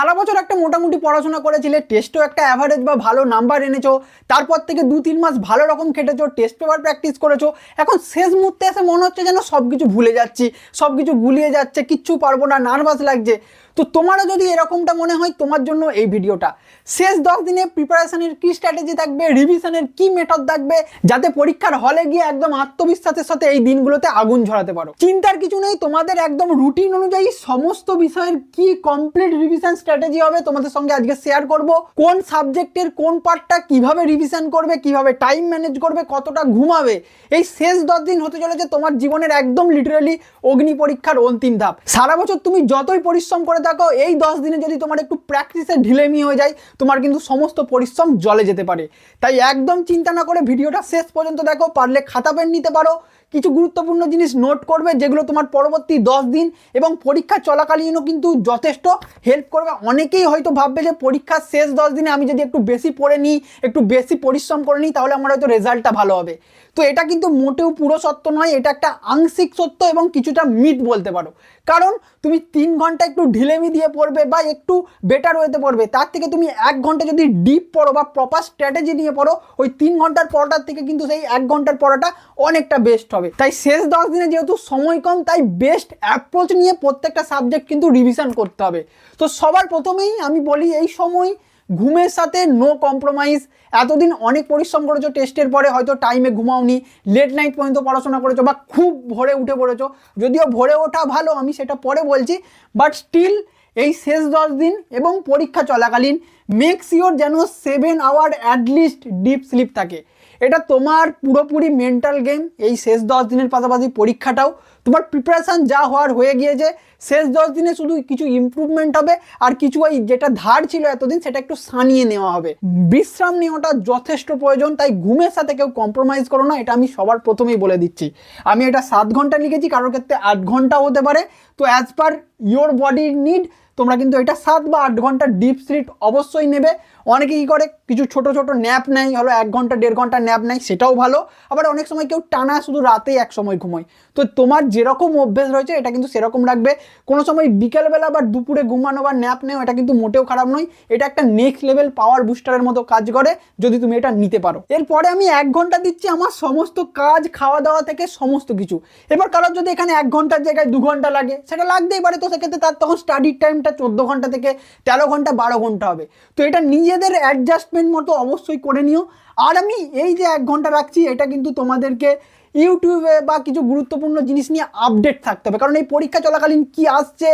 সারা বছর একটা মোটামুটি পড়াশোনা করেছিলে টেস্টও একটা অ্যাভারেজ বা ভালো নাম্বার এনেছো, তারপর থেকে দু তিন মাস ভালো রকম খেটেছো টেস্ট পেপার প্র্যাকটিস করেছ, এখন শেষ মুহূর্তে এসে মনে হচ্ছে যেন সব কিছু ভুলে যাচ্ছি সব কিছু গুলিয়ে যাচ্ছে, কিচ্ছু পারব না নার্ভাস লাগছে। তো তোমারও যদি এরকমটা মনে হয়, তোমার জন্য এই ভিডিওটা। শেষ দশ দিনে প্রিপারেশনের কী স্ট্র্যাটেজি থাকবে রিভিশনের কি মেথড থাকবে, যাতে পরীক্ষার হলে গিয়ে একদম আত্মবিশ্বাসের সাথে এই দিনগুলোতে আগুন ঝরাতে পারো। চিন্তার কিছু নেই, তোমাদের একদম রুটিন অনুযায়ী সমস্ত বিষয়ের কি কমপ্লিট রিভিশন স্ট্র্যাটেজি হবে তোমাদের সঙ্গে আজকে শেয়ার করব। কোন সাবজেক্টের কোন পার্টটা কীভাবে রিভিশন করবে, কীভাবে টাইম ম্যানেজ করবে, কতটা ঘুমাবে, এই শেষ দশ দিন হতে চলেছে তোমার জীবনের একদম লিটারালি অগ্নি পরীক্ষার অন্তিম ধাপ। সারা বছর তুমি যতই পরিশ্রম করে থাকো এই দশ দিনে যদি তোমার একটু প্র্যাকটিসে ঢিলেমি হয়ে যায়, তোমার কিন্তু সমস্ত পরিশ্রম জলে যেতে পারে। তাই একদম চিন্তা না করে ভিডিওটা শেষ পর্যন্ত দেখো, পারলে খাতা পেন নিতে পারো কিছু গুরুত্বপূর্ণ জিনিস নোট করবে যেগুলো তোমার পরবর্তী দশ দিন এবং পরীক্ষা চলাকালীনও কিন্তু যথেষ্ট হেল্প করবে। অনেকেই হয়তো ভাববে যে পরীক্ষার শেষ দশ দিনে আমি যদি একটু বেশি পড়ে নিই, একটু বেশি পরিশ্রম করে নিই, তাহলে আমার হয়তো রেজাল্টটা ভালো হবে। তো এটা কিন্তু মোটেও পুরো সত্য নয়, এটা একটা আংশিক সত্য এবং কিছুটা মিথ বলতে পারো। কারণ তুমি তিন ঘণ্টা একটু ঢিলেমি দিয়ে পড়বে বা একটু বেটার ওয়েতে পড়বে, তার থেকে তুমি এক ঘণ্টা যদি ডিপ পড়ো বা প্রপার স্ট্র্যাটেজি নিয়ে পড়ো, ওই তিন ঘণ্টার পড়াটার থেকে কিন্তু সেই এক ঘণ্টার পড়াটা অনেকটা বেস্ট হবে। তাই শেষ দশ দিনে যেহেতু সময় কম, তাই বেস্ট অ্যাপ্রোচ নিয়ে প্রত্যেকটা সাবজেক্ট কিন্তু রিভিশন করতে হবে। তো সবার প্রথমেই আমি বলি, এই সময় ঘুমের সাথে নো কম্প্রোমাইজ এতদিন অনেক পরিশ্রম করেছ টেস্টের পরে, হয়তো টাইমে ঘুমাওনি লেট নাইট পর্যন্ত পড়াশোনা করেছ বা খুব ভোরে উঠে পড়েছো। যদিও ভোরে ওঠা ভালো, আমি সেটা পরে বলছি বাট স্টিল এই শেষ দশ দিন এবং পরীক্ষা চলাকালীন মেক শিওর যেন seven hour at least deep sleep থাকে। এটা তোমার পুরোপুরি মেন্টাল গেম এই শেষ দশ দিনের পাশাপাশি পরীক্ষাটাও। তোমার প্রিপারেশান যা হওয়ার হয়ে গিয়েছে, শেষ দশ দিনে শুধু কিছু ইমপ্রুভমেন্ট হবে, আর কিছু ওই যেটা ধার ছিল এতদিন, সেটা একটু সানিয়ে নেওয়া হবে। বিশ্রাম নেওয়াটা যথেষ্ট প্রয়োজন, তাই ঘুমের সাথে কেউ কম্প্রোমাইজ করো না, এটা আমি সবার প্রথমেই বলে দিচ্ছি। আমি এটা সাত ঘণ্টা লিখেছি, কারোর ক্ষেত্রে আট ঘণ্টা হতে পারে। তো অ্যাজ পার ইয়োর বডির নিড তোমরা কিন্তু এটা সাত বা আট ঘণ্টা ডিপ স্লিপ অবশ্যই নেবে। অনেকে কী করে কিছু ছোট ছোট ন্যাপ নেয় হলো এক ঘণ্টা, দেড় ঘণ্টা ন্যাপ নেয় সেটাও ভালো। আবার অনেক সময় কেউ টানা শুধু রাতেই এক সময় ঘুমোয়। তো তোমার যেরকম অভ্যেস রয়েছে, এটা কিন্তু সেরকম রাখবে। কোনো সময় বিকেলবেলা বা দুপুরে ঘুমানো বা ন্যাপ নেও এটা কিন্তু মোটেও খারাপ নয়। এটা একটা নেক্সট লেভেল পাওয়ার বুস্টারের মতো কাজ করে, যদি তুমি এটা নিতে পারো। এরপরে আমি এক ঘণ্টা দিচ্ছি আমার সমস্ত কাজ খাওয়া দাওয়া থেকে সমস্ত কিছু। এবার কারোর যদি এখানে এক ঘণ্টার জায়গায় দু ঘণ্টা লাগে, সেটা লাগতেই পারে। তো সেক্ষেত্রে তার তখন স্টাডির টাইমটা চোদ্দ ঘণ্টা থেকে তেরো ঘণ্টা, বারো ঘণ্টা হবে। তো এটা নিজেদের অ্যাডজাস্টমেন্ট মতো অবশ্যই করে নিও। আর আমি এই যে এক ঘণ্টা রাখছি, এটা কিন্তু তোমাদেরকে ইউটিউবে বা কিছু গুরুত্বপূর্ণ জিনিস নিয়ে আপডেট থাকতে হবে। কারণ এই পরীক্ষা চলাকালীন কি আসছে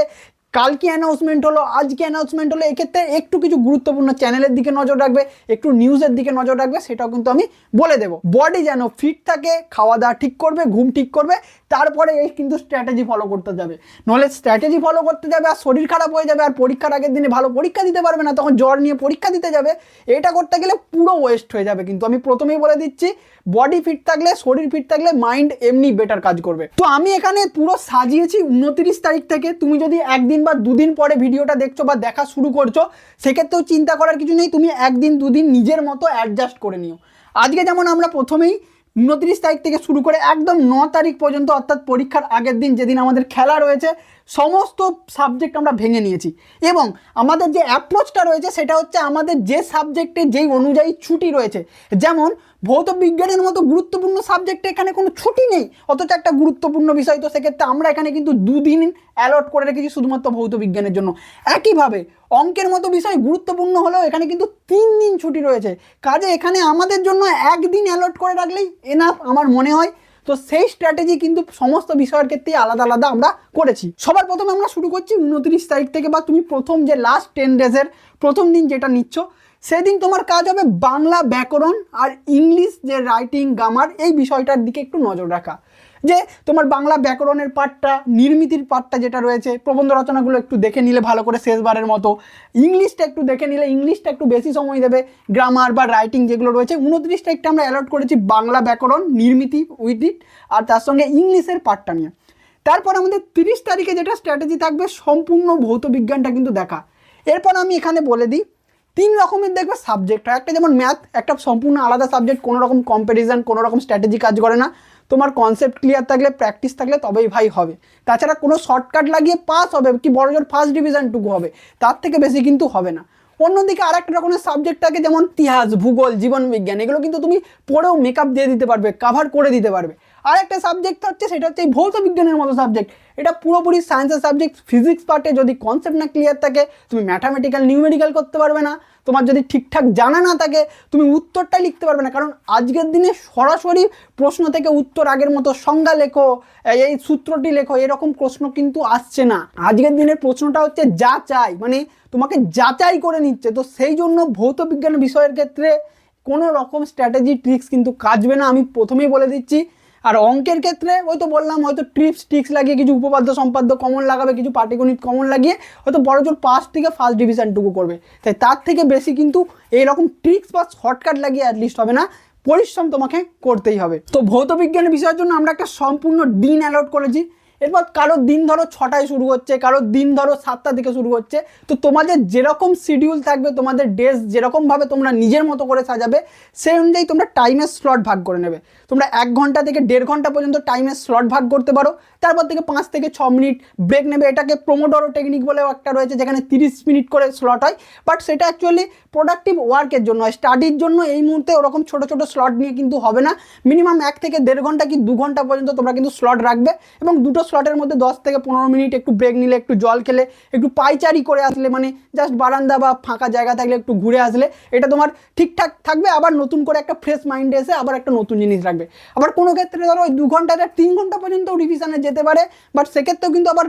কালকে অ্যানাউন্সমেন্ট হলো, আজকে অ্যানাউন্সমেন্ট হলো, এক্ষেত্রে একটু কিছু গুরুত্বপূর্ণ চ্যানেলের দিকে নজর রাখবে, একটু নিউজের দিকে নজর রাখবে, সেটাও কিন্তু আমি বলে দেবো। বডি যেন ফিট থাকে খাওয়া দাওয়া ঠিক করবে, ঘুম ঠিক করবে, তারপরে এই কিন্তু স্ট্র্যাটেজি ফলো করতে যাবে। নাহলে স্ট্র্যাটেজি ফলো করতে যাবে আর শরীর খারাপ হয়ে যাবে, আর পরীক্ষার আগের দিনে ভালো পরীক্ষা দিতে পারবে না, তখন জ্বর নিয়ে পরীক্ষা দিতে যাবে, এটা করতে গেলে পুরো ওয়েস্ট হয়ে যাবে। কিন্তু আমি প্রথমেই বলে দিচ্ছি বডি ফিট থাকলে, শরীর ফিট থাকলে মাইন্ড এমনি বেটার কাজ করবে। তো আমি এখানে পুরো সাজিয়েছি উনত্রিশ তারিখ থেকে। তুমি যদি একদিন বা দুদিন পরে ভিডিওটা দেখছ বা দেখা শুরু করছ, সেক্ষেত্রেও চিন্তা করার কিছু নেই। তুমি একদিন, দুদিন নিজের মতো অ্যাডজাস্ট করে নিও। আজকে যেমন আমরা প্রথমেই উনত্রিশ তারিখ থেকে শুরু করে একদম ন তারিখ পর্যন্ত অর্থাৎ পরীক্ষার আগের দিন যেদিন আমাদের খেলা রয়েছে, সমস্ত সাবজেক্ট আমরা ভেঙে নিয়েছি। এবং আমাদের যে অ্যাপ্রোচটা রয়েছে, সেটা হচ্ছে আমাদের যে সাবজেক্টে যেই অনুযায়ী ছুটি রয়েছে। যেমন, ভৌত বিজ্ঞানের মতো গুরুত্বপূর্ণ সাবজেক্টে এখানে কোনো ছুটি নেই, অথচ একটা গুরুত্বপূর্ণ বিষয়। তো সেক্ষেত্রে আমরা এখানে কিন্তু দুদিন অ্যালট করে রেখেছি শুধুমাত্র ভৌত বিজ্ঞানের জন্য। একইভাবে অঙ্কের মতো বিষয় গুরুত্বপূর্ণ হলেও এখানে কিন্তু তিন দিন ছুটি রয়েছে। কাজে এখানে আমাদের জন্য একদিন অ্যালট করে রাখলেই এনাফ আমার মনে হয়। তো সেই স্ট্র্যাটেজি কিন্তু সমস্ত বিষয়ের ক্ষেত্রে আলাদা আলাদা আমরা করেছি। সবার প্রথমে আমরা শুরু করছি উনত্রিশ তারিখ থেকে বা তুমি প্রথম যে লাস্ট টেন ডেজের প্রথম দিন যেটা নিচ্ছ, সেদিন তোমার কাজ হবে বাংলা ব্যাকরণ আর ইংলিশ যে রাইটিং গ্রামার এই বিষয়টার দিকে একটু নজর রাখা। যে তোমার বাংলা ব্যাকরণের পাঠটা, নির্মিতির পাঠটা যেটা রয়েছে, প্রবন্ধ রচনাগুলো একটু দেখে নিলে ভালো করে শেষবারের মতো। ইংলিশটা একটু দেখে নিলে, ইংলিশটা একটু বেশি সময় দেবে, গ্রামার বা রাইটিং যেগুলো রয়েছে উনত্রিশ তারিখটা আমরা অ্যালট করেছি বাংলা ব্যাকরণ, নির্মিতি উইথ ইট আর তার সঙ্গে ইংলিশের পাঠটা নিয়ে। তারপর আমাদের তিরিশ তারিখে যেটা স্ট্র্যাটেজি থাকবে, সম্পূর্ণ ভৌত বিজ্ঞানটা কিন্তু দেখা। এরপর আমি এখানে বলে দিই, তিন রকমের দেখবে সাবজেক্ট একটা যেমন ম্যাথ একটা সম্পূর্ণ আলাদা সাবজেক্ট কোনো রকম কম্প্যারিজন কোনো রকম স্ট্র্যাটেজি কাজ করে না। তোমার কনসেপ্ট ক্লিয়ার থাকলে প্র্যাকটিস থাকলে তবেই ভাই হবে। তাছাড়া কোনো শর্টকাট লাগিয়ে পাস হবে, কি বড় জোর ফার্স্ট ডিভিশনটুকু হবে, তার থেকে বেশি কিন্তু হবে না। অন্যদিকে আরেকটা রকমের সাবজেক্ট থাকে, যেমন ইতিহাস, ভূগোল জীবনবিজ্ঞান এগুলো কিন্তু তুমি পড়েও মেকআপ দিয়ে দিতে পারবে কাভার করে দিতে পারবে। আর একটা সাবজেক্ট হচ্ছে, সেটা হচ্ছে এই ভৌত বিজ্ঞানের মতো সাবজেক্ট এটা পুরোপুরি সায়েন্সের সাবজেক্ট ফিজিক্স পার্টে যদি কনসেপ্ট না ক্লিয়ার থাকে, তুমি ম্যাথামেটিক্যাল নিউমেরিক্যাল করতে পারবে না। তোমার যদি ঠিকঠাক জানা না থাকে, তুমি উত্তরটাই লিখতে পারবে না। কারণ আজকের দিনে সরাসরি প্রশ্ন থেকে উত্তর আগের মতো সংজ্ঞা লেখো, এই সূত্রটি লেখো, এরকম প্রশ্ন কিন্তু আসছে না। আজকের দিনের প্রশ্নটা হচ্ছে যা চাই মানে তোমাকে যাচাই করে নিচ্ছে। তো সেই জন্য ভৌত বিজ্ঞান বিষয়ের ক্ষেত্রে কোনো রকম স্ট্র্যাটেজি ট্রিক্স কিন্তু কাজবে না। আমি প্রথমেই বলে দিচ্ছি আর অঙ্কের ক্ষেত্রে ওই তো বললাম, হয়তো ট্রিপস টিক্স লাগিয়ে কিছু উপপাদ্য সম্পাদ্য কমন লাগাবে, কিছু পাটিগণিত কমন লাগিয়ে হয়তো বড় জোর পাস থেকে ফার্স্ট ডিভিশনটুকু করবে। তাই তার থেকে বেশি কিন্তু এইরকম ট্রিক্স বা শর্টকাট লাগিয়ে অ্যাটলিস্ট হবে না, পরিশ্রম তোমাকে করতেই হবে। তো ভৌত বিজ্ঞানের বিষয়ের জন্য আমরা একটা সম্পূর্ণ দিন অ্যালট করেছি। এরপর কারোর দিন ধরো ছটায় শুরু হচ্ছে কারোর দিন ধরো সাতটা থেকে শুরু হচ্ছে। তো তোমাদের যেরকম শিডিউল থাকবে, তোমাদের ডেস যেরকমভাবে তোমরা নিজের মতো করে সাজাবে, সেই অনুযায়ী তোমরা টাইমের স্লট ভাগ করে নেবে। তোমরা এক ঘণ্টা থেকে দেড় ঘণ্টা পর্যন্ত টাইমের স্লট ভাগ করতে পারো। তারপর থেকে পাঁচ থেকে ছ মিনিট ব্রেক নেবে। এটাকে প্রোমোডোরো টেকনিক বলেও একটা রয়েছে, যেখানে তিরিশ মিনিট করে স্লট হয়। বাট সেটা অ্যাকচুয়ালি প্রোডাক্টিভ ওয়ার্কের জন্য হয়। স্টাডির জন্য এই মুহূর্তে ওরকম ছোটো ছোটো স্লট নিয়ে কিন্তু হবে না। মিনিমাম এক থেকে দেড় ঘণ্টা কি দু ঘণ্টা পর্যন্ত তোমরা কিন্তু স্লট রাখবে। এবং দুটো স্লটের মধ্যে দশ থেকে পনেরো মিনিট একটু ব্রেক নিলে, একটু জল খেলে, একটু পাইচারি করে আসলে মানে জাস্ট বারান্দা বা ফাঁকা জায়গা থাকলে একটু ঘুরে আসলে, এটা তোমার ঠিকঠাক থাকবে। আবার নতুন করে একটা ফ্রেশ মাইন্ডে এসে আবার একটা নতুন জিনিস রাখবে। আবার কোনো ক্ষেত্রে ধরো ওই দু ঘণ্টা থেকে তিন ঘণ্টা পর্যন্ত রিভিশনে যেতে পারে বাট সেক্ষেত্রেও কিন্তু আবার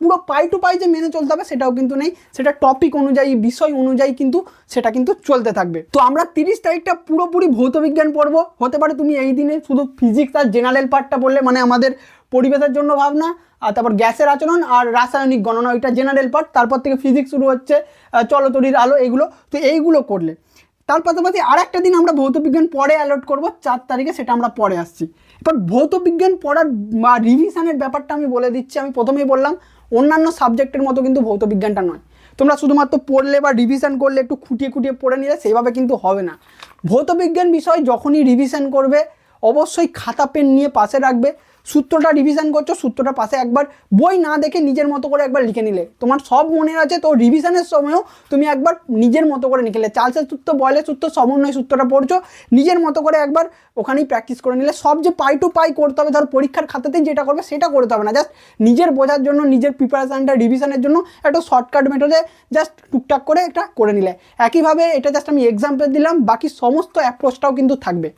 পুরো পাই টু পাই যে মেনে চলতে হবে সেটাও কিন্তু নেই। সেটা টপিক অনুযায়ী, বিষয় অনুযায়ী কিন্তু সেটা কিন্তু চলতে থাকবে। তো আমরা তিরিশ তারিখটা পুরোপুরি ভৌত বিজ্ঞান পড়ব হতে পারে তুমি এই দিনে শুধু ফিজিক্স আর জেনারেল পার্টটা পড়লে মানে আমাদের পরিবেশের জন্য ভাবনা, আর তারপর গ্যাসের আচরণ আর রাসায়নিক গণনা, ওইটা জেনারেল পার্ট তারপর থেকে ফিজিক্স শুরু হচ্ছে চলতরির আলো, এগুলো। তো এইগুলো করলে। তার পাশাপাশি আর একটা দিন আমরা ভৌত বিজ্ঞান পরে অ্যালট করব, চার তারিখে সেটা আমরা পরে আসছি। এবার ভৌত বিজ্ঞান পড়ার বা রিভিশনের ব্যাপারটা আমি বলে দিচ্ছি, আমি প্রথমেই বললাম, অন্যান্য সাবজেক্টের মতো কিন্তু ভৌত বিজ্ঞানটা নয়। তোমরা শুধুমাত্র পড়লে বা রিভিশন করলে একটু খুঁটিয়ে খুঁটিয়ে পড়ে নিলে সেভাবে কিন্তু হবে না। ভৌত বিজ্ঞান বিষয় যখনই রিভিশন করবে, অবশ্যই খাতা পেন নিয়ে পাশে রাখবে। সূত্রটা রিভিশন করছ, সূত্রটা পাশে একবার বই না দেখে নিজের মতো করে একবার লিখে নিলে। তোমার সব মনে আছে, তো রিভিশনের সময়ও তুমি একবার নিজের মতো করে লিখে নিলে। চার্লসের সূত্র বয়লের সূত্র সমন্বয় সূত্রটা পড়ছো, নিজের মতো করে একবার ওখানেই প্র্যাকটিস করে নিলে সব যে পাই টু পাই করতে হবে, ধর পরীক্ষার খাতাতেই যেটা করবে সেটা করতে হবে না। জাস্ট নিজের বোঝার জন্য, নিজের প্রিপারেশানটা রিভিশনের জন্য একটা শর্টকাট মেথডে জাস্ট টুকটাক করে একটা করে নিলে। একইভাবে এটা জাস্ট আমি এক্সাম্পল দিলাম, বাকি সমস্ত অ্যাপ্রোচটাও কিন্তু থাকবে।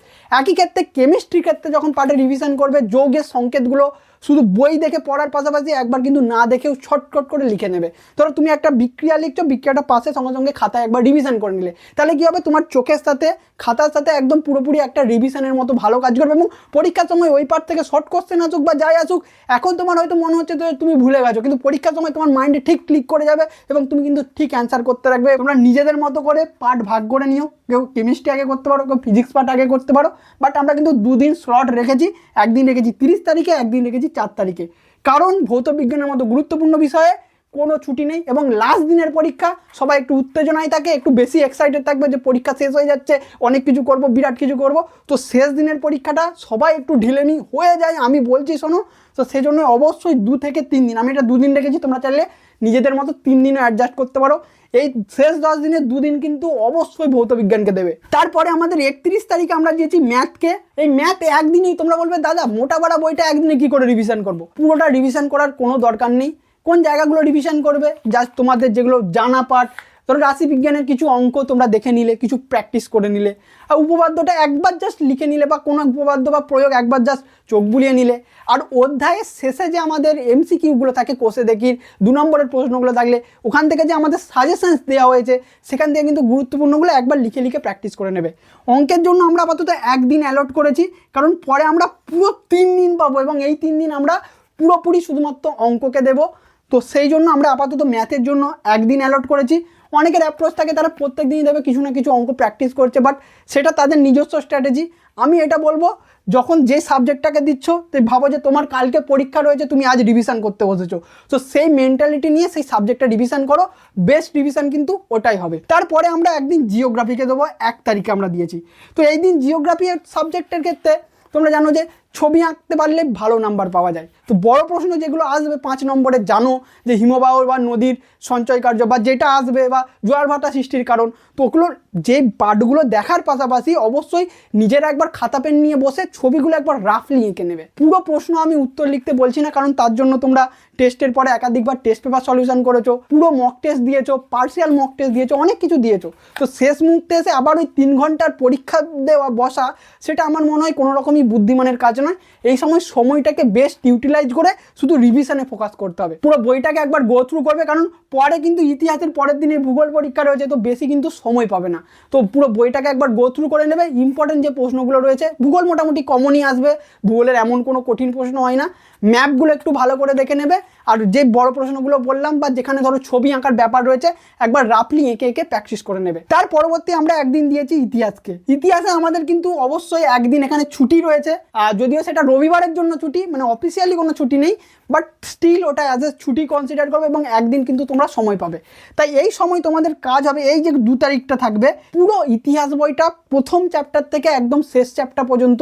একই ক্ষেত্রে কেমিস্ট্রি ক্ষেত্রে যখন পার্টে রিভিশন করবে, যোগের সংকেতগুলো শুধু বই দেখে পড়ার পাশাপাশি একবার কিন্তু না দেখেও ছটকট করে লিখে নেবে। ধরো তুমি একটা বিক্রিয়া লিখছো, বিক্রিয়াটা পাশে সঙ্গে সঙ্গে খাতায় একবার রিভিশন করে নিলে। তাহলে কী হবে? তোমার চোখের সাথে, খাতার সাথে একদম পুরোপুরি একটা রিভিশনের মতো ভালো কাজ করবে এবং পরীক্ষার সময় ওই পার থেকে শর্ট কোশ্চেন আসুক বা যাই আসুক, এখন তোমার হয়তো মনে হচ্ছে যে তুমি ভুলে গেছো, কিন্তু পরীক্ষার সময় তোমার মাইন্ডে ঠিক ক্লিক করে যাবে এবং তুমি কিন্তু ঠিক অ্যান্সার করতে রাখবে তোমরা নিজেদের মতো করে পার্ট ভাগ করে নিও। কেউ কেমিস্ট্রি আগে করতে পারো, কেউ ফিজিক্স পার্ট আগে করতে পারো বাট আমরা কিন্তু দুদিন স্লট রেখেছি, একদিন রেখেছি তিরিশ তারিখে, একদিন রেখেছি চার তারিখে। কারণ ভৌত বিজ্ঞানের মতো গুরুত্বপূর্ণ বিষয়ে কোনো ছুটি নেই এবং লাস্ট দিনের পরীক্ষা, সবাই একটু উত্তেজনায় থাকে, একটু বেশি এক্সাইটেড থাকবে যে পরীক্ষা শেষ হয়ে যাচ্ছে, অনেক কিছু করব, বিরাট কিছু করব। তো শেষ দিনের পরীক্ষাটা সবাই একটু ঢিলেমি হয়ে যায়, আমি বলছি শোনো। তো সেই জন্য অবশ্যই দু থেকে তিন দিন, আমি এটা দুদিন রেখেছি, তোমরা চাইলে নিজেদের মতো তিন দিনও অ্যাডজাস্ট করতে পারো। এই শেষ দশ দিনের দুদিন কিন্তু অবশ্যই ভৌত বিজ্ঞানকে দেবে। তারপরে আমাদের একত্রিশ তারিখে আমরা দিয়েছি ম্যাথকে। এই ম্যাথ একদিনেই তোমরা বলবে, দাদা, মোটা বাড়া বইটা একদিনে কি করে রিভিশন করব? পুরোটা রিভিশন করার কোনো দরকার নেই। কোন জায়গাগুলো রিভিশন করবে? জাস্ট তোমাদের যেগুলো জানা পাঠ ধরো রাশি বিজ্ঞানের কিছু অঙ্ক তোমরা দেখে নিলে, কিছু প্র্যাকটিস করে নিলে। আর উপপাদ্যটা একবার জাস্ট লিখে নিলে বা কোনো উপপাদ্য বা প্রয়োগ একবার জাস্ট চোখ বুলিয়ে নিলে। আর অধ্যায়ের শেষে যে আমাদের এমসিকিউগুলো থাকে, কোষে দেখির দু নম্বরের প্রশ্নগুলো থাকলে, ওখান থেকে যে আমাদের সাজেশনস দেওয়া হয়েছে, সেখান থেকে কিন্তু গুরুত্বপূর্ণগুলো একবার লিখে লিখে প্র্যাকটিস করে নেবে। অঙ্কের জন্য আমরা আপাতত একদিন অ্যালট করেছি, কারণ পরে আমরা পুরো তিন দিন পাবো এবং এই তিন দিন আমরা পুরোপুরি শুধুমাত্র অঙ্ককে দেবো। তো সেই জন্য আমরা আপাতত ম্যাথের জন্য একদিন অ্যালট করেছি। অনেকের অ্যাপ্রোচ থাকে, তারা প্রত্যেক দিনই দেবে কিছু না কিছু অঙ্ক প্র্যাকটিস করছে বাট সেটা তাদের নিজস্ব স্ট্র্যাটেজি আমি এটা বলব, যখন যে সাবজেক্টটাকে দিচ্ছ তুই ভাবো যে তোমার কালকে পরীক্ষা রয়েছে, তুমি আজ রিভিশন করতে বসেছো। তো সেই মেন্টালিটি নিয়ে সেই সাবজেক্টটা রিভিশন করো বেস্ট রিভিশন কিন্তু ওটাই হবে। তারপরে আমরা একদিন জিওগ্রাফিকে দেবো, এক তারিখে আমরা দিয়েছি। তো এই দিন জিওগ্রাফি সাবজেক্টের ক্ষেত্রে তোমরা জানো যে ছবি আঁকতে পারলে ভালো নাম্বার পাওয়া যায়। তো বড় প্রশ্ন যেগুলো আসবে, পাঁচ নম্বরে জানো যে হিমবাহ বা নদীর সঞ্চয় কার্য বা যেটা আসবে বা জোয়ার ভাটা সৃষ্টির কারণ, তো ওগুলোর যে পার্টগুলো দেখার পাশাপাশি অবশ্যই নিজেরা একবার খাতা পেন নিয়ে বসে ছবিগুলো একবার রাফলি এঁকে নেবে। পুরো প্রশ্ন আমি উত্তর লিখতে বলছি না, কারণ তার জন্য তোমরা টেস্টের পরে একাধিকবার টেস্ট পেপার সলিউশন করেছ, পুরো মক টেস্ট দিয়েছ পার্সিয়াল মক টেস্ট দিয়েছ, অনেক কিছু দিয়েছ। তো শেষ মুহূর্তে এসে আবার ওই তিন ঘণ্টার পরীক্ষা দেওয়া বসা, সেটা আমার মনে হয় কোনো রকমই বুদ্ধিমানের কাজ নয় এই সময় সময়টাকে বেস্ট ইউটিলাইজ করে শুধু রিভিশনে ফোকাস করতে হবে। পুরো বইটাকে একবার গো থ্রু করবে, কারণ পরে কিন্তু ইতিহাসের পরের দিনে ভূগোল পরীক্ষা রয়েছে, তো বেশি কিন্তু সময় পাবে না। তো পুরো বইটাকে একবার গো থ্রু করে নেবে ইম্পর্টেন্ট যে প্রশ্নগুলো রয়েছে, ভূগোল মোটামুটি কমনই আসবে, ভূগোলের এমন কোনো কঠিন প্রশ্ন হয় না। ম্যাপগুলো একটু ভালো করে দেখে নেবে, আর যে বড় প্রশ্নগুলো বললাম বা যেখানে ধরো ছবি আঁকার ব্যাপার রয়েছে, একবার রাফলি এঁকে এঁকে প্র্যাকটিস করে নেবে। তার পরবর্তী আমরা একদিন দিয়েছি ইতিহাসকে। ইতিহাসে আমাদের কিন্তু অবশ্যই একদিন এখানে ছুটি রয়েছে, আর যদিও সেটা রবিবারের জন্য ছুটি মানে অফিসিয়ালি কোনো ছুটি নেই বাট স্টিল ওটা অ্যাজ এ ছুটি কনসিডার করবে এবং একদিন কিন্তু তোমরা সময় পাবে। তাই এই সময় তোমাদের কাজ হবে, এই যে দু তারিখটা থাকবে, পুরো ইতিহাস বইটা প্রথম চ্যাপ্টার থেকে একদম শেষ চ্যাপ্টার পর্যন্ত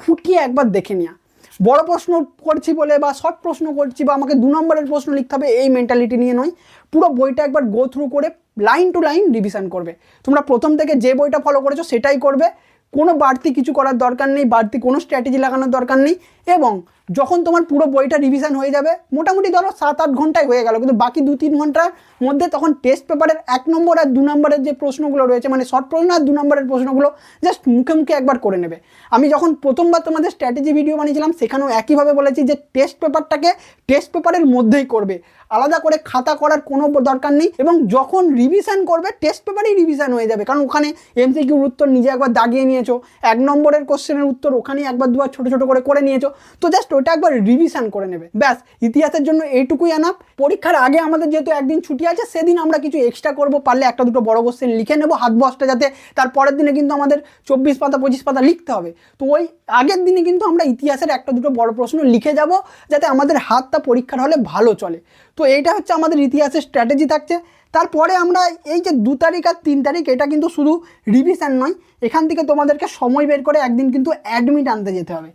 খুঁটিয়ে একবার দেখে নেওয়া বড় প্রশ্ন করছি বলে বা শর্ট প্রশ্ন করছি বা আমাকে দু নম্বরের প্রশ্ন লিখতে হবে, এই মেন্টালিটি নিয়ে নয়। পুরো বইটা একবার গো থ্রু করে লাইন টু লাইন রিভিশন করবে। তোমরা প্রথম থেকে যে বইটা ফলো করেছ সেটাই করবে। কোনো বাড়তি কিছু করার দরকার নেই বাড়তি কোনো স্ট্র্যাটেজি লাগানোর দরকার নেই। এবং যখন তোমার পুরো বইটা রিভিশন হয়ে যাবে, মোটামুটি ধরো সাত আট ঘন্টায় হয়ে গেল, কিন্তু বাকি দু তিন ঘণ্টার মধ্যে তখন টেস্ট পেপারের এক নম্বর আর দু নম্বরের যে প্রশ্নগুলো রয়েছে মানে শর্ট প্রশ্ন আর দু নম্বরের প্রশ্নগুলো জাস্ট মুখে মুখে একবার করে নেবে। আমি যখন প্রথমবার তোমাদের স্ট্র্যাটেজি ভিডিও বানিয়েছিলাম, সেখানেও একইভাবে বলেছি যে টেস্ট পেপারটাকে টেস্ট পেপারের মধ্যেই করবে। আলাদা করে খাতা করার কোনো দরকার নেই এবং যখন রিভিশন করবে টেস্ট পেপারেই রিভিশন হয়ে যাবে। কারণ ওখানে এমসিকিউর উত্তর নিজে একবার দাগিয়ে নিয়েছো, এক নম্বরের কোশ্চেনের উত্তর ওখানেই একবার দুবার ছোটো ছোটো করে করে নিয়েছো। তো জাস্ট ওটা একবার রিভিশন করে নেবে। ব্যাস, ইতিহাসের জন্য এইটুকুই আনাপ পরীক্ষার আগে আমাদের যেহেতু একদিন ছুটি আছে, সেদিন আমরা কিছু এক্সট্রা করব, পারলে একটা দুটো বড় কোশ্চেন লিখে নেব, হাত বসটা যাতে তার পরের দিনে কিন্তু আমাদের চব্বিশ পাতা, পঁচিশ পাতা লিখতে হবে। তো ওই আগের দিনে কিন্তু আমরা ইতিহাসের একটা দুটো বড় প্রশ্ন লিখে যাব, যাতে আমাদের হাতটা পরীক্ষার হলে ভালো চলে। তো এইটা হচ্ছে আমাদের ইতিহাসের স্ট্র্যাটেজি থাকছে। তারপরে আমরা এই যে দু তারিখ আর তিন তারিখ, এটা কিন্তু শুধু রিভিশন নয়, এখান থেকে তোমাদেরকে সময় বের করে একদিন কিন্তু অ্যাডমিট আনতে যেতে হবে।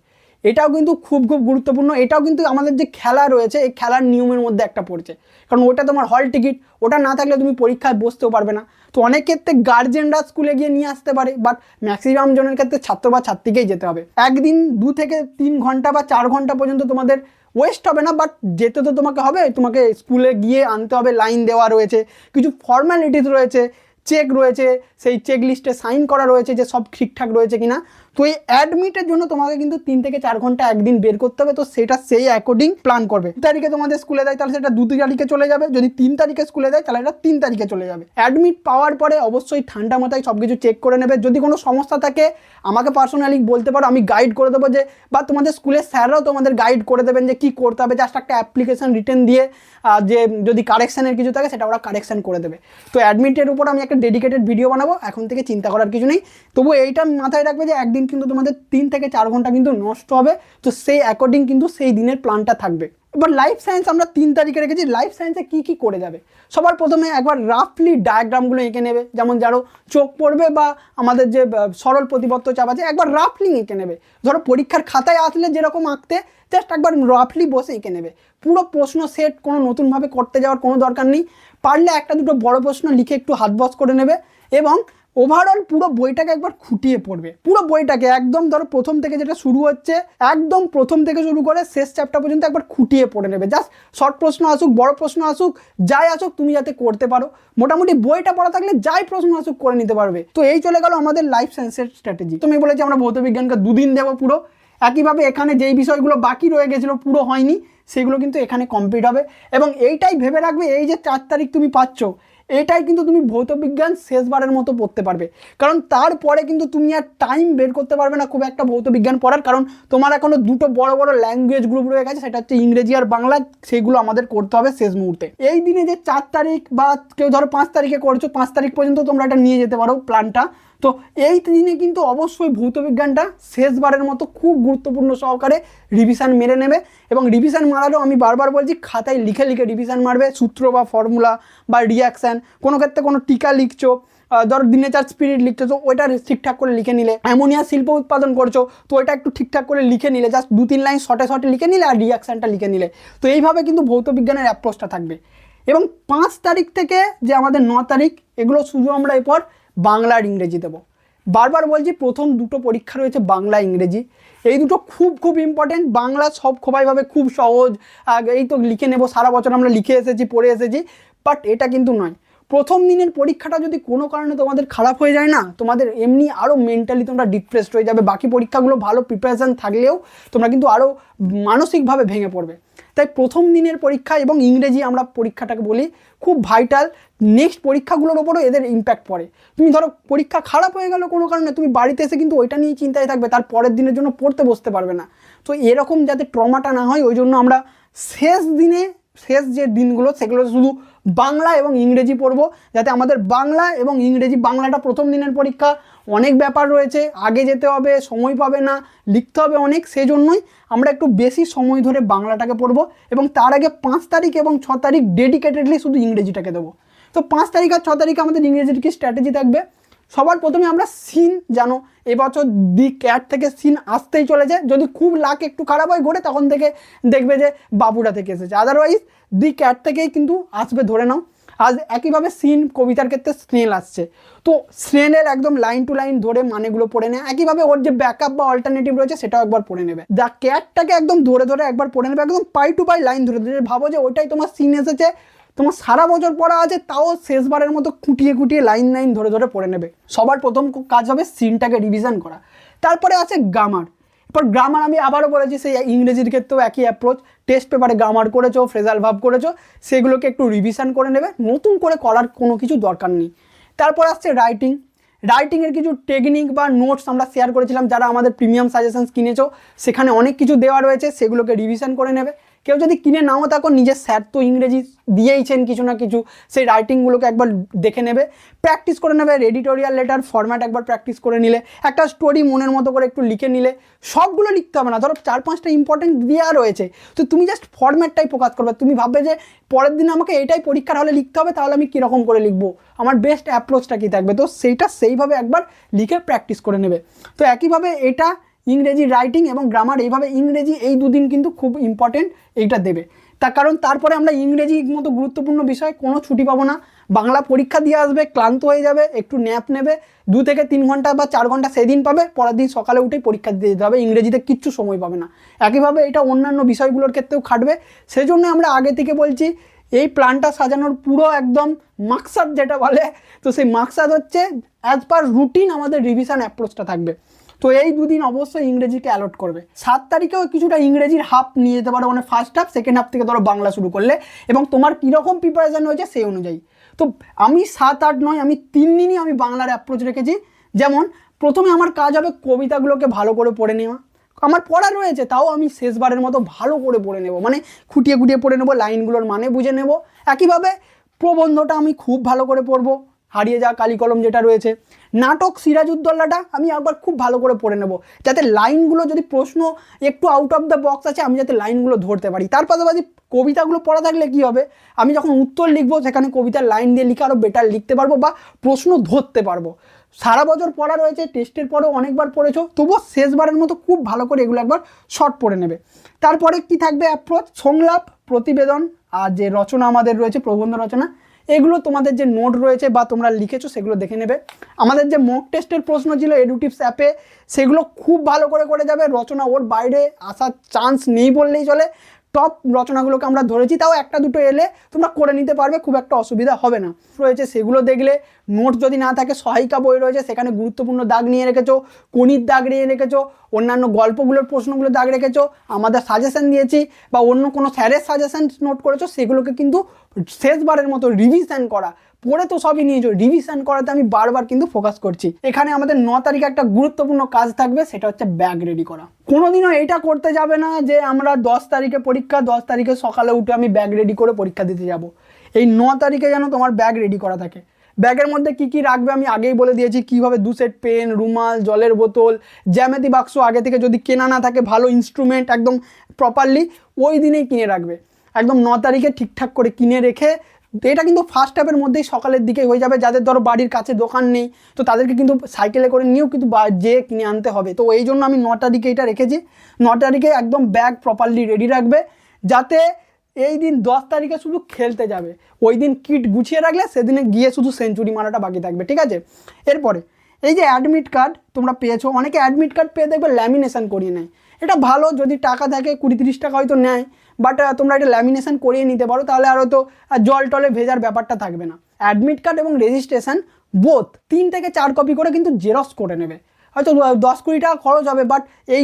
এটাও কিন্তু খুব খুব গুরুত্বপূর্ণ। এটাও কিন্তু আমাদের যে খেলা রয়েছে, এই খেলার নিয়মের মধ্যে একটা পড়ছে। কারণ ওটা তোমার হল টিকিট ওটা না থাকলে তুমি পরীক্ষায় বসতেও পারবে না। তো অনেক ক্ষেত্রে গার্জেনরা স্কুলে গিয়ে নিয়ে আসতে পারে বাট ম্যাক্সিমাম জনের ক্ষেত্রে ছাত্র বা ছাত্রীকেই যেতে হবে। একদিন দু থেকে তিন ঘণ্টা বা চার ঘণ্টা পর্যন্ত তোমাদের ওয়েস্ট হবে না বাট যেতে তো তোমাকে হবে, তোমাকে স্কুলে গিয়ে আনতে হবে লাইন দেওয়া রয়েছে, কিছু ফর্ম্যালিটিস রয়েছে চেক রয়েছে, সেই চেক লিস্টে সাইন করা রয়েছে যে সব ঠিকঠাক রয়েছে কিনা। তো এই অ্যাডমিটের জন্য তোমাকে কিন্তু তিন থেকে চার ঘণ্টা একদিন বের করতে হবে, তো সেটা সেই অ্যাকর্ডিং প্ল্যান করবে। তারিখে তোমাদের স্কুলে দেয়, তাহলে সেটা দু তারিখে চলে যাবে। যদি তিন তারিখে স্কুলে দেয়, তাহলে এটা তিন তারিখে চলে যাবে। অ্যাডমিট পাওয়ার পরে অবশ্যই ঠান্ডা মাথায় সব কিছু চেক করে নেবে। যদি কোনো সমস্যা থাকে, আমাকে পার্সোনালি বলতে পারো, আমি গাইড করে দেবো যে, বা তোমাদের স্কুলের স্যাররাও তোমাদের গাইড করে দেবেন যে কী করতে হবে জাস্ট একটা অ্যাপ্লিকেশন রিটার্ন দিয়ে যে যদি কারেকশানের কিছু থাকে, সেটা ওরা কারেকশান করে দেবে। তো অ্যাডমিটের উপর আমি একটা ডেডিকেটেড ভিডিও বানাবো, এখন থেকে চিন্তা করার কিছু নেই। তবু এইটা মাথায় রাখবে যে একদিন কিন্তু তোমাদের তিন থেকে চার ঘণ্টা কিন্তু নষ্ট হবে। তো সেই অ্যাকর্ডিং কিন্তু সেই দিনের প্ল্যানটা থাকবে। এবার লাইফ সায়েন্স আমরা তিন তারিখে রেখেছি। লাইফ সায়েন্সে কী কী করে যাবে? সবার প্রথমে একবার রাফলি ডায়াগ্রামগুলো এঁকে নেবে। যেমন যারো চোখ পড়বে বা আমাদের যে সরল প্রতিপত্ত চাপ আছে, একবার রাফলি এঁকে নেবে। ধরো পরীক্ষার খাতায় আসলে যেরকম আঁকতে জাস্ট একবার রাফলি বসে এঁকে নেবে। পুরো প্রশ্ন সেট কোনো নতুনভাবে করতে যাওয়ার কোনো দরকার নেই। পারলে একটা দুটো বড় প্রশ্ন লিখে একটু হাত বস করে নেবে এবং ওভারঅল পুরো বইটাকে একবার খুঁটিয়ে পড়বে। পুরো বইটাকে একদম ধরো প্রথম থেকে যেটা শুরু হচ্ছে, একদম প্রথম থেকে শুরু করে শেষ চ্যাপ্টার পর্যন্ত একবার খুঁটিয়ে পড়ে নেবে। জাস্ট শর্ট প্রশ্ন আসুক, বড় প্রশ্ন আসুক, যাই আসুক তুমি যাতে করতে পারো। মোটামুটি বইটা পড়া থাকলে যাই প্রশ্ন আসুক করে নিতে পারবে। তো এই চলে গেল আমাদের লাইফ সায়েন্সের স্ট্র্যাটেজি তুমি বলেছি আমরা ভৌত বিজ্ঞানকে দুদিন দেবো পুরো। একইভাবে এখানে যেই বিষয়গুলো বাকি রয়ে গেছিল, পুরো হয়নি, সেগুলো কিন্তু এখানে কমপ্লিট হবে। এবং এইটাই ভেবে রাখবে, এই যে চার তারিখ তুমি পাচ্ছ এটাই কিন্তু তুমি ভৌতবিজ্ঞান শেষবারের মতো পড়তে পারবে। কারণ তারপরে কিন্তু তুমি আর টাইম বের করতে পারবে না খুব একটা ভৌতবিজ্ঞান পড়ার, কারণ তোমার এখনও দুটো বড় বড় ল্যাঙ্গুয়েজ গ্রুপ রয়ে গেছে, সেটা হচ্ছে ইংরেজি আর বাংলা, সেগুলো আমাদের করতে হবে শেষ মুহূর্তে। এই দিনে যে চার তারিখ বা কেউ ধরো পাঁচ তারিখে করছ, পাঁচ তারিখ পর্যন্ত তোমরা এটা নিয়ে যেতে পারো প্ল্যানটা তো এই দিনে কিন্তু অবশ্যই ভৌতবিজ্ঞানটা শেষবারের মতো খুব গুরুত্বপূর্ণ সহকারে রিভিশন মেরে নেবে এবং রিভিশন মারারও আমি বারবার বলছি, খাতায় লিখে লিখে রিভিশন মারবে, সূত্র বা ফর্মুলা বা রিয়াকশান কোনো ক্ষেত্রে কোনো টিকা লিখছো ধরো দিনেচার স্পিরিট লিখতেছো ওইটা ঠিকঠাক করে লিখে নিলে। অ্যামোনিয়া শিল্প উৎপাদন করছ, তো ওইটা একটু ঠিকঠাক করে লিখে নিলে জাস্ট দু তিন লাইন শর্টে শর্টে লিখে নিলে আর রিয়াকশানটা লিখে নিলে। তো এইভাবে কিন্তু ভৌত বিজ্ঞানের অ্যাপ্রোচটা থাকবে। এবং পাঁচ তারিখ থেকে যে আমাদের ন তারিখ, এগুলো শুধু আমরা এরপর বাংলা আর ইংরেজি দেবো। বারবার বলছি প্রথম দুটো পরীক্ষা রয়েছে বাংলা, ইংরেজি। এই দুটো খুব খুব ইম্পর্টেন্ট বাংলা সব খোবাইভাবে খুব সহজ। এই তো লিখে নেব, সারা বছর আমরা লিখে এসেছি, পড়ে এসেছি। বাট এটা কিন্তু নয়। প্রথম দিনের পরীক্ষাটা যদি কোনো কারণে তোমাদের খারাপ হয়ে যায় না, তোমাদের এমনি আরও মেন্টালি তোমরা ডিপ্রেসড হয়ে যাবে। বাকি পরীক্ষাগুলো ভালো প্রিপারেশান থাকলেও তোমরা কিন্তু আরও মানসিকভাবে ভেঙে পড়বে। তাই প্রথম দিনের পরীক্ষা এবং ইংরেজি আমরা পরীক্ষাটাকে বলি খুব ভাইটাল নেক্সট পরীক্ষাগুলোর ওপরও এদের ইম্প্যাক্ট পড়ে। তুমি ধরো পরীক্ষা খারাপ হয়ে গেল কোনো কারণে, তুমি বাড়িতে এসে কিন্তু ওইটা নিয়ে চিন্তায় থাকবে, তার পরের দিনের জন্য পড়তে বসতে পারবে না। তো এরকম যাতে ট্রমাটা না হয়, ওই জন্য আমরা শেষ দিনে, শেষ যে দিনগুলো, সেগুলো শুধু বাংলা এবং ইংরেজি পড়ব, যাতে আমাদের বাংলা এবং ইংরেজি বাংলাটা প্রথম দিনের পরীক্ষা। অনেক ব্যাপার রয়েছে, আগে যেতে হবে, সময় পাবে না, লিখতে হবে অনেক সেই জন্যই আমরা একটু বেশি সময় ধরে বাংলাটাকে পড়ব এবং তার আগে পাঁচ তারিখ এবং ছ তারিখ ডেডিকেটেডলি শুধু ইংরেজিটাকে দেবো। তো পাঁচ তারিখ আর ছ তারিখে আমাদের ইংরেজির কি স্ট্র্যাটেজি থাকবে? সবার প্রথমে আমরা সিন জানো। এবছর দি ক্যাট থেকে সিন আসতেই চলেছে। যদি খুব লাক একটু খারাপ হয় ঘুরে, তখন থেকে দেখবে যে বাবুরা থেকে এসেছে। আদারওয়াইজ দি ক্যাট থেকেই কিন্তু আসবে, ধরে নাও। আজ একইভাবে সিন কবিতার ক্ষেত্রে স্নেল আসছে। তো স্নেলের একদম লাইন টু লাইন ধরে মানেগুলো পড়ে নেয়। একইভাবে ওর যে ব্যাকআপ বা অল্টারনেটিভ রয়েছে, সেটাও একবার পড়ে নেবে। দ্য ক্যাটটাকে একদম ধরে ধরে একবার পড়ে নেবে। একদম পাই টু পাই লাইন ধরে ধরে। ভাবো যে ওইটাই তোমার সিন এসেছে। তোমার সারা বছর পড়া আছে, তাও শেষবারের মতো খুঁটিয়ে খুঁটিয়ে লাইন লাইন ধরে ধরে পড়ে নেবে। সবার প্রথম কাজ হবে সিনটাকে রিভিশন করা। তারপরে আছে গ্রামার এরপর গ্রামার আমি আবারও বলেছি, সেই ইংরেজির ক্ষেত্রেও একই অ্যাপ্রোচ টেস্ট পেপারে গ্রামার করেছ ফ্রেজাল ভাব করেছ, সেগুলোকে একটু রিভিশন করে নেবে। নতুন করে করার কোনো কিছু দরকার নেই। তারপর আসছে রাইটিং রাইটিংয়ের কিছু টেকনিক বা নোটস আমরা শেয়ার করেছিলাম, যারা আমাদের প্রিমিয়াম সাজেশনস কিনেছো, সেখানে অনেক কিছু দেওয়া রয়েছে, সেগুলোকে রিভিশন করে নেবে। কেউ যদি কিনে নাও থাকো নিজের স্যার তো ইংরেজি দিয়েইছেন কিছু না কিছু, সেই রাইটিংগুলোকে একবার দেখে নেবে প্র্যাকটিস করে নেবে এডিটোরিয়াল লেটার ফরম্যাট একবার প্র্যাকটিস করে নিলে, একটা স্টোরি মনের মতো করে একটু লিখে নিলে, সবগুলো লিখতে হবে না, ধরো চার পাঁচটা ইম্পর্টেন্ট দেওয়া রয়েছে, তো তুমি জাস্ট ফরম্যাটটাই ফোকাস করবে, তুমি ভাববে যে পরের দিন আমাকে এটাই পরীক্ষার হলে লিখতে হবে, তাহলে আমি কীরকম করে লিখব, আমার বেস্ট অ্যাপ্রোচটা কী থাকবে, তো সেইটা সেইভাবে একবার লিখে প্র্যাকটিস করে নেবে, তো একইভাবে এটা ইংরেজি রাইটিং এবং গ্রামার এইভাবে ইংরেজি এই দুদিন কিন্তু খুব ইম্পর্টেন্ট এইটা দেবে। তার কারণ তারপরে আমরা ইংরেজি মতো গুরুত্বপূর্ণ বিষয় কোনো ছুটি পাবো না। বাংলা পরীক্ষা দিয়ে আসবে, ক্লান্ত হয়ে যাবে, একটু ন্যাপ নেবে, দু থেকে তিন ঘণ্টা বা চার ঘণ্টা সেদিন পাবে, পরের দিন সকালে উঠেই পরীক্ষা দিয়ে দিতে হবে, ইংরেজিতে কিচ্ছু সময় পাবে না। একইভাবে এটা অন্যান্য বিষয়গুলোর ক্ষেত্রেও খাটবে। সেজন্য আমরা আগে থেকে বলছি, এই প্ল্যানটা সাজানোর পুরো একদম মাকসাদ যেটা বলে, তো সেই মাকসাদ হচ্ছে অ্যাজ পার রুটিন আমাদের রিভিশন অ্যাপ্রোচটা থাকবে। তো এই দুদিন অবশ্যই ইংরেজিকে অ্যালট করবে। সাত তারিখেও কিছুটা ইংরেজির হাফ নিয়ে যেতে পারো মানে ফার্স্ট হাফ সেকেন্ড হাফ থেকে ধরো বাংলা শুরু করলে। এবং তোমার কীরকম প্রিপারেশান হয়েছে সেই অনুযায়ী। তো আমি সাত, আট, নয়, আমি তিন দিনই আমি বাংলার অ্যাপ্রোচ রেখেছি। যেমন, প্রথমে আমার কাজ হবে কবিতাগুলোকে ভালো করে পড়ে নেওয়া। আমার পড়া রয়েছে, তাও আমি শেষবারের মতো ভালো করে পড়ে নেব। মানে খুঁটিয়ে খুঁটিয়ে পড়ে নেব, লাইনগুলোর মানে বুঝে নেব। একইভাবে প্রবন্ধটা আমি খুব ভালো করে পড়ব। হারিয়ে যাওয়া কালি কলম যেটা রয়েছে। নাটক সিরাজউদ্দৌলাটা আমি একবার খুব ভালো করে পড়ে নেব। যাতে লাইনগুলো যদি প্রশ্ন একটু আউট অফ দ্য বক্স আছে, আমি যাতে লাইনগুলো ধরতে পারি। তার পাশাপাশি কবিতাগুলো পড়া থাকলে কী হবে? আমি যখন উত্তর লিখব, সেখানে কবিতার লাইন দিয়ে লিখে আরও বেটার লিখতে পারব বা প্রশ্ন ধরতে পারব। সারা বছর পড়া রয়েছে টেস্টের পরেও অনেকবার পড়েছো, তবুও শেষবারের মতো খুব ভালো করে এগুলো একবার শর্ট পড়ে নেবে। তারপরে কি থাকবে অ্যাপ্রোচ সংলাপ, প্রতিবেদন, আর যে রচনা আমাদের রয়েছে, প্রবন্ধ রচনা এগুলো তোমাদের যে নোট রয়েছে বা তোমরা লিখেছো, সেগুলো দেখে নেবে। আমাদের যে মক টেস্টের প্রশ্ন ছিল এডুটিভস অ্যাপে সেগুলো খুব ভালো করে করে যাবে। রচনা ওর বাইরে, আসার চান্স নেই বললেই চলে। টপ রচনাগুলোকে আমরা ধরেছি, তাও একটা দুটো এলে তোমরা করে নিতে পারবে, খুব একটা অসুবিধা হবে না। রয়েছে সেগুলো দেখলে, নোট যদি না থাকে, সহায়িকা বই রয়েছে, সেখানে গুরুত্বপূর্ণ দাগ নিয়ে রেখেছো, কণির দাগ নিয়ে রেখেছো, অন্যান্য গল্পগুলোর প্রশ্নগুলো দাগ রেখেছো, আমাদের সাজেশন দিয়েছি, বা অন্য কোনো স্যারের সাজেশন নোট করেছ, সেগুলোকে কিন্তু শেষবারের মতো রিভিশন করা পড়ে তো সবই নিয়েছো রিভিশন করাতে আমি বারবার কিন্তু ফোকাস করছি। এখানে আমাদের ন তারিখে একটা গুরুত্বপূর্ণ কাজ থাকবে, সেটা হচ্ছে ব্যাগ রেডি করা। কোনোদিনও এটা করতে যাবে না যে আমরা দশ তারিখে পরীক্ষা, দশ তারিখে সকালে উঠে আমি ব্যাগ রেডি করে পরীক্ষা দিতে যাব। এই ন তারিখে যেন তোমার ব্যাগ রেডি করা থাকে। ব্যাগের মধ্যে কি কি রাখবে আমি আগেই বলে দিয়েছি, কীভাবে দু সেট পেন রুমাল, জলের বোতল, জ্যামেতি বাক্স আগে থেকে যদি কেনা না থাকে, ভালো ইনস্ট্রুমেন্ট একদম প্রপারলি ওই দিনেই কিনে রাখবে। একদম ন তারিখে ঠিকঠাক করে কিনে রেখে তো এটা কিন্তু ফার্স্ট হাফের মধ্যেই সকালের দিকে হয়ে যাবে। যাদের ধরো বাড়ির কাছে দোকান নেই, তো তাদেরকে কিন্তু সাইকেলে করে নিয়েও কিন্তু যেয়ে কিনে আনতে হবে। তো এই জন্য আমি নটা দিকে এটা রেখেছি। নটা দিকে একদম ব্যাগ প্রপারলি রেডি রাখবে, যাতে এই দিন দশ তারিখে শুধু খেলতে যাবে। ওই দিন কিট গুছিয়ে রাখলে সেদিনে গিয়ে শুধু সেঞ্চুরি মারাটা বাকি থাকবে, ঠিক আছে? এরপরে, এই যে অ্যাডমিট কার্ড তোমরা পেয়েছ, অনেকে অ্যাডমিট কার্ড পেয়ে দেখবে ল্যামিনেশন করিয়ে নেয়। এটা ভালো যদি টাকা থাকে কুড়ি তিরিশ টাকা হয়তো নেয় বাট তোমরা এটা ল্যামিনেশন করিয়ে নিতে পারো তাহলে আর হয়তো আহ, জল টলে ভেজার ব্যাপারটা থাকবে না। অ্যাডমিট কার্ড এবং রেজিস্ট্রেশন বোথ তিন থেকে চার কপি করে কিন্তু জেরক্স করে নেবে। হয়তো দশ কুড়ি টাকা খরচ হবে বাট এই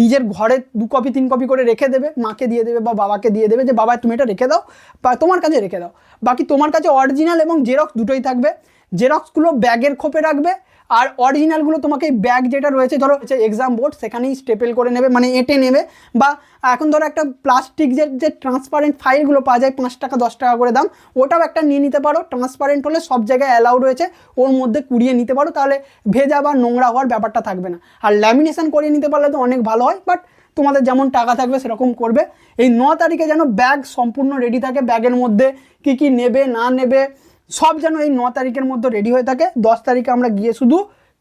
নিজের ঘরে দু কপি তিন কপি করে রেখে দেবে মাকে দিয়ে দেবে বা বাবাকে দিয়ে দেবে যে বাবা তুমি এটা রেখে দাও বা তোমার কাছে রেখে দাও। বাকি তোমার কাছে অরিজিনাল এবং জেরক্স দুটোই থাকবে। জেরক্সগুলো ব্যাগের খোপে রাখবে আর অরিজিনালগুলো তোমাকে ব্যাগ যেটা রয়েছে, ধরো হচ্ছে এক্সাম বোর্ড সেখানেই স্টেপেল করে নেবে মানে এঁটে নেবে বা এখন ধরো একটা প্লাস্টিক যে যে ট্রান্সপারেন্ট ফাইলগুলো পাওয়া যায়, পাঁচ টাকা, দশ টাকা করে দাম, ওটাও একটা নিয়ে নিতে পারো। ট্রান্সপারেন্ট হলে সব জায়গায় অ্যালাউ রয়েছে, ওর মধ্যে কুড়িয়ে নিতে পারো, তাহলে ভেজা বা নোংরা হওয়ার ব্যাপারটা থাকবে না। আর ল্যামিনেশন করিয়ে নিতে পারলে তো অনেক ভালো হয় বাট তোমাদের যেমন টাকা থাকবে, সেরকম করবে। এই ন তারিখে যেন ব্যাগ সম্পূর্ণ রেডি থাকে ব্যাগের মধ্যে কি কি নেবে, না নেবে সব যেন এই ন তারিখের মধ্যে রেডি হয়ে থাকে, দশ তারিখে আমরা গিয়ে শুধু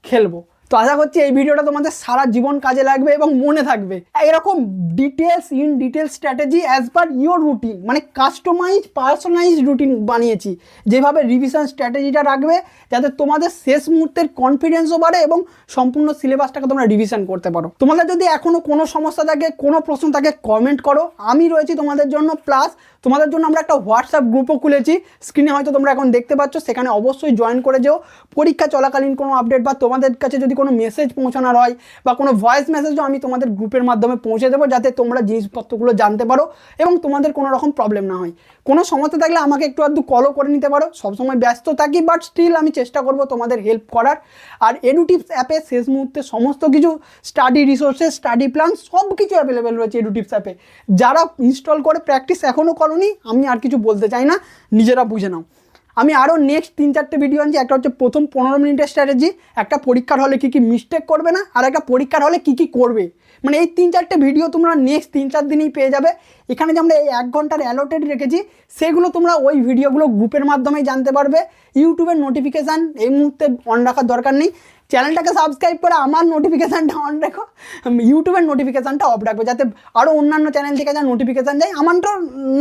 খেলব। তো আশা করছি এই ভিডিওটা তোমাদের সারা জীবন কাজে লাগবে এবং মনে থাকবে। এরকম details in details strategy as per your routine মানে কাস্টমাইজ পার্সোনালাইজ রুটিন বানিয়েছি। যেভাবে রিভিশন স্ট্র্যাটেজিটা রাখবে, যাতে তোমাদের শেষ মুহূর্তের কনফিডেন্সও বাড়ে এবং সম্পূর্ণ সিলেবাসটাকে তোমরা রিভিশন করতে পারো। তোমাদের যদি এখনও কোনো সমস্যা থাকে, কোনো প্রশ্ন থাকে কমেন্ট করো। আমি রয়েছি তোমাদের জন্য প্লাস তোমাদের জন্য আমরা একটা হোয়াটসঅ্যাপ গ্রুপও খুলেছি। স্ক্রিনে হয়তো তোমরা এখন দেখতে পাচ্ছ, সেখানে অবশ্যই জয়েন করে যেও। পরীক্ষা চলাকালীন কোনো আপডেট বা তোমাদের কাছে যদি কোনো মেসেজ পৌঁছানোর হয় বা কোনো ভয়েস মেসেজও আমি তোমাদের গ্রুপের মাধ্যমে পৌঁছে দেবো, যাতে তোমরা জিনিসপত্রগুলো জানতে পারো এবং তোমাদের কোনো রকম প্রবলেম না হয়। কোনো সমস্যা থাকলে আমাকে একটু আধটু কলও করে নিতে পারো। সবসময় ব্যস্ত থাকি বাট স্টিল আমি চেষ্টা করব তোমাদের হেল্প করার। আর এডুটিপস অ্যাপে শেষ মুহূর্তে সমস্ত কিছু স্টাডি রিসোর্সেস স্টাডি প্ল্যান সব কিছু অ্যাভেলেবেল রয়েছে এডুটিপস অ্যাপে যারা ইনস্টল করে প্র্যাকটিস এখনও করনি আমি আর কিছু বলতে চাই না, নিজেরা বুঝে নাও। আমি আরও নেক্সট তিন চারটে ভিডিও আনছি, একটা হচ্ছে প্রথম পনেরো মিনিটের স্ট্র্যাটেজি একটা পরীক্ষার হলে কী কী মিস্টেক করবে না, আর একটা পরীক্ষার হলে কী কী করবে। মানে এই তিন চারটে ভিডিও তোমরা নেক্সট তিন চার দিনেই পেয়ে যাবে। এখানে যে আমরা এই এক ঘণ্টার অ্যালোটেড রেখেছি, সেগুলো তোমরা ওই ভিডিওগুলো গ্রুপের মাধ্যমেই জানতে পারবে। ইউটিউবের নোটিফিকেশান এই মুহূর্তে অন রাখার দরকার নেই। চ্যানেলটাকে সাবস্ক্রাইব করে আমার নোটিফিকেশানটা অন রাখো ইউটিউবের নোটিফিকেশানটা অফ রাখবে, যাতে আরও অন্যান্য চ্যানেল থেকে যা নোটিফিকেশান যায়, আমারটা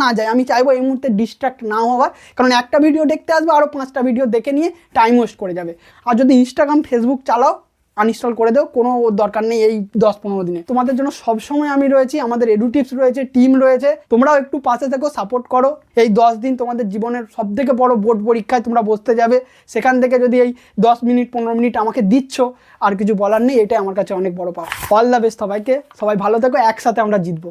না যায়। আমি চাইব এই মুহূর্তে ডিস্ট্রাক্ট না হওয়ার, কারণ একটা ভিডিও দেখতে আসবে আরও পাঁচটা ভিডিও দেখে নিয়ে টাইম ওয়েস্ট করে যাবে। আর যদি ইনস্টাগ্রাম ফেসবুক চালাও আনইনস্টল করে দেও, কোনো দরকার নেই এই দশ পনেরো দিনে। তোমাদের জন্য সবসময় আমি রয়েছি, আমাদের এডুটিপস রয়েছে টিম রয়েছে, তোমরাও একটু পাশে থেকো সাপোর্ট করো। এই দশ দিন তোমাদের জীবনের সব থেকে বড় বোর্ড পরীক্ষায় তোমরা বসতে যাবে। সেখান থেকে যদি এই দশ মিনিট, পনেরো মিনিট আমাকে দিচ্ছ, আর কিছু বলার নেই, এটাই আমার কাছে অনেক বড় পাওয়া অল দ্য বেস্ট সবাইকে, সবাই ভালো থেকো, একসাথে আমরা জিতবো।